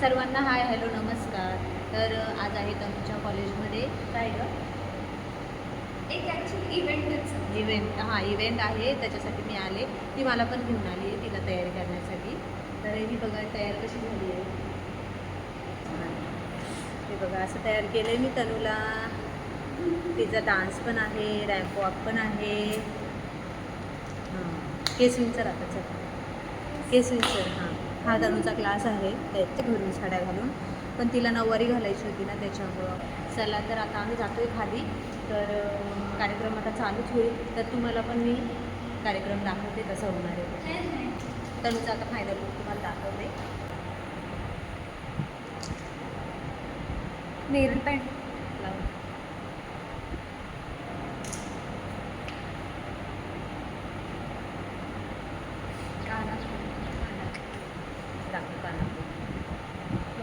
सर्वांना hi hello नमस्कार. तर आज आहे तनुच्या कॉलेजमध्ये. काय ग? एक ॲक्च्युली इव्हेंटच इव्हेंट हां इव्हेंट आहे. त्याच्यासाठी मी आले. ती मला पण घेऊन आली आहे तिला तयारी करण्यासाठी. तर ही बघा तयार कशी झाली आहे. हे बघा असं तयार केलं आहे मी तनूला. तिचा डान्स पण आहे रॅम्प वॉक पण आहे. हां केसविंचर आता चल. केसविंचर हां. हा तनूचा क्लास आहे त्याच्या घरून साड्या घालून. पण तिला नऊवारी घालायची होती ना त्याच्यामुळं. चला तर आता आम्ही जातोय खाली. तर कार्यक्रम आता चालूच होईल. तर तुम्हाला पण मी कार्यक्रम दाखवते कसं होणार आहे. तनुचा आता फायदा लुक तुम्हाला दाखवते. नेल पॅन्ट.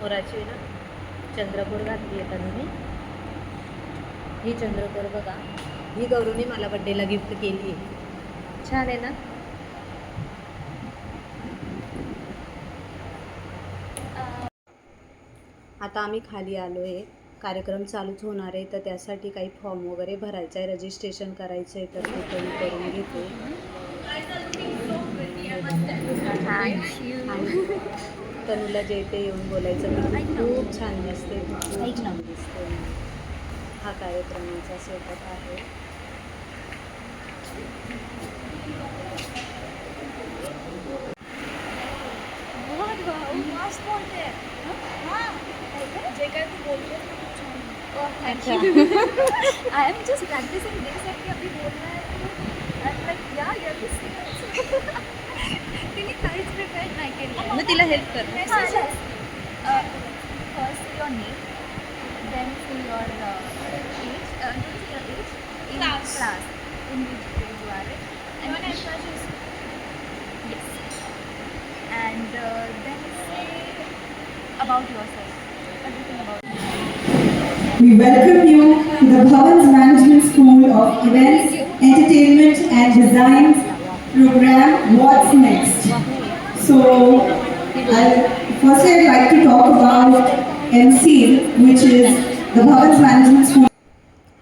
मोराची ना चंद्रपूर घातली आहे तनुनी ही चंद्रपूर बघा. ही गौरूने मला बड्डेला गिफ्ट केली आहे. छान आहे ना? आता आम्ही खाली आलो आहे कार्यक्रम चालूच होणार आहे तर त्यासाठी काही फॉर्म वगैरे भरायचं आहे. रजिस्ट्रेशन करायचं आहे तर ते करून घेते. तनुला जे ते येऊन बोलायचं तू खूप छान दिसते खूप छान दिसते हा कार्यक्रमाचा सेटअप आहे. जे काय तू बोलतेस ना खूप छान अच्छा. I am just practicing this की अभी बोलना है तो. लाईक या you तिने काहीच प्रिपेअर नाही केलं मग तिला हेल्प कर first your name then to your age your age in Class. class in which grade you are in and then yes and uh, then say about yourself everything about We welcome you to the Bhavan's Management School of Events, Entertainment and Design program What's Next. So, I'll, first I'd like to talk about MC, which is the Bhavan's Management School.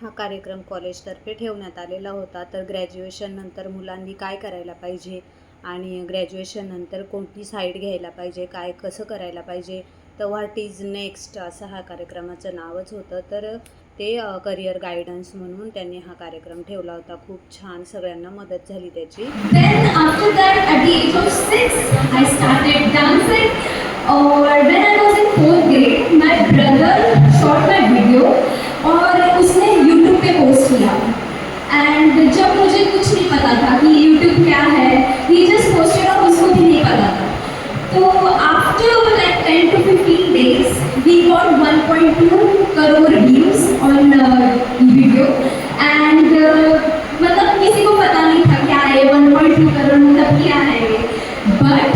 हा कार्यक्रम कॉलेजतर्फे ठेवण्यात आलेला होता. तर graduation नंतर मुलांनी काय करायला पाहिजे? आणि ग्रॅज्युएशन नंतर कोणती साईड घ्यायला पाहिजे? काय कसं करायला पाहिजे? तर व्हॉट इज नेक्स्ट असं हा कार्यक्रमाचं नावच होतं. तर ते करिअर गायडन्स म्हणून त्यांनी हा कार्यक्रम ठेवला होता खूप छान सगळ्यांना मदत झाली त्याची जब मुझे कुछ नहीं पता था कि यूट्यूब क्या है ही जस्ट पोस्टेड और नहीं पता तो after like ten to fifteen days we got 1.2 crore video. And uh, मतलब किसी को पता नहीं था क्या है 1.2 करोड़ मतलब क्या है। ये बट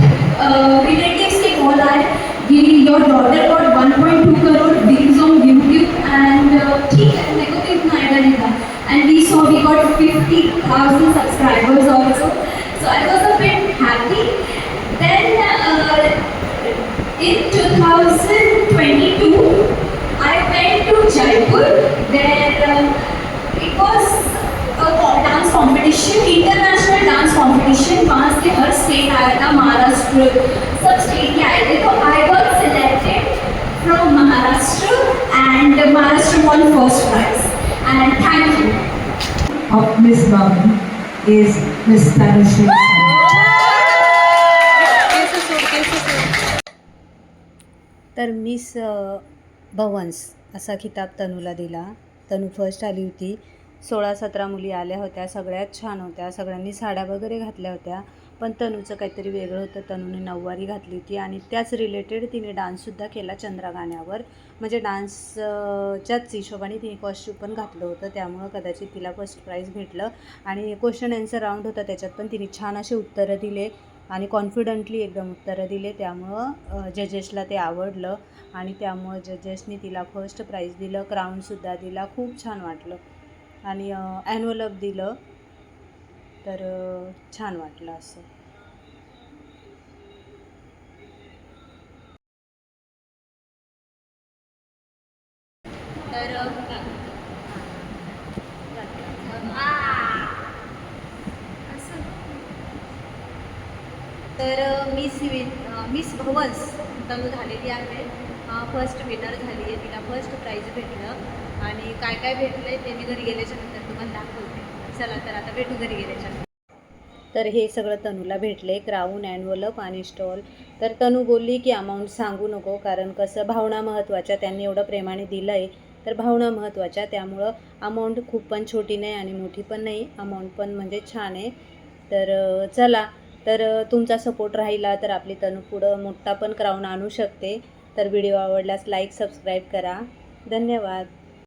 रिलेटिव्स के कॉल आए कि your daughter got 1.2 crore views on YouTube and ठीक है मेरे को तो इतना आइडिया नहीं था। And we saw we got 50,000 subscribers also so I was a bit happy then in 2022 I went to Jaipur. Question वहां से हर स्टेट आया था महाराष्ट्र सब स्टेट के आए थे तो I was selected from Maharashtra and Maharashtra won first prize and thank you of miss Babu is miss Tanushree तर miss Bhavan's असा खिताब तनूला दिला. तनू फर्स्ट आली होती. सोळा सतरा मुली आल्या होत्या सगळ्यात छान होत्या सगळ्यांनी साड्या वगैरे घातल्या होत्या पण तनूचं काहीतरी वेगळं होतं तनूने नऊवारी घातली होती आणि त्याच रिलेटेड तिने डान्ससुद्धा केला चंद्रा गाण्यावर म्हणजे डान्सच्याच हिशोबाने तिने कॉस्ट्यूम पण घातलं होतं त्यामुळं कदाचित तिला फर्स्ट प्राईज भेटलं. आणि क्वेश्चन अँसर राऊंड होता त्याच्यात पण तिने छान असे उत्तरं दिले आणि कॉन्फिडंटली एकदम उत्तरं दिले. त्यामुळं जजेसला ते आवडलं आणि त्यामुळं जजेसनी तिला फर्स्ट प्राईज दिलं क्राऊनसुद्धा दिला. खूप छान वाटलं. आणि ॲनवलप दिलं तर छान वाटलं असं. तर तर मिस मिस भवन्स झालेली आहे. फर्स्ट विनर झाली आहे तिला फर्स्ट प्राईज भेटलं. आणि काय काय भेटलं आहे ते मी घरी गेल्याच्यानंतर तुम्हाला दाखवते. चला तर आता भेटू घरी गेल्याच्यानंतर. तर हे सगळं तनूला भेटले क्राऊन अँडवलप आणि स्टॉल तर तनू बोलली की अमाऊंट सांगू नको कारण कसं भावना महत्त्वाच्या त्यांनी एवढं प्रेमाने दिलं आहे तर भावना महत्त्वाच्या त्यामुळं अमाऊंट खूप पण छोटी नाही आणि मोठी पण नाही. अमाऊंट पण म्हणजे छान आहे. तर चला. तर तुमचा सपोर्ट राहिला तर आपली तनू पुढं मोठा पण क्राऊन आणू शकते. तर व्हिडिओ आवडल्यास लाईक सबस्क्राईब करा. धन्यवाद.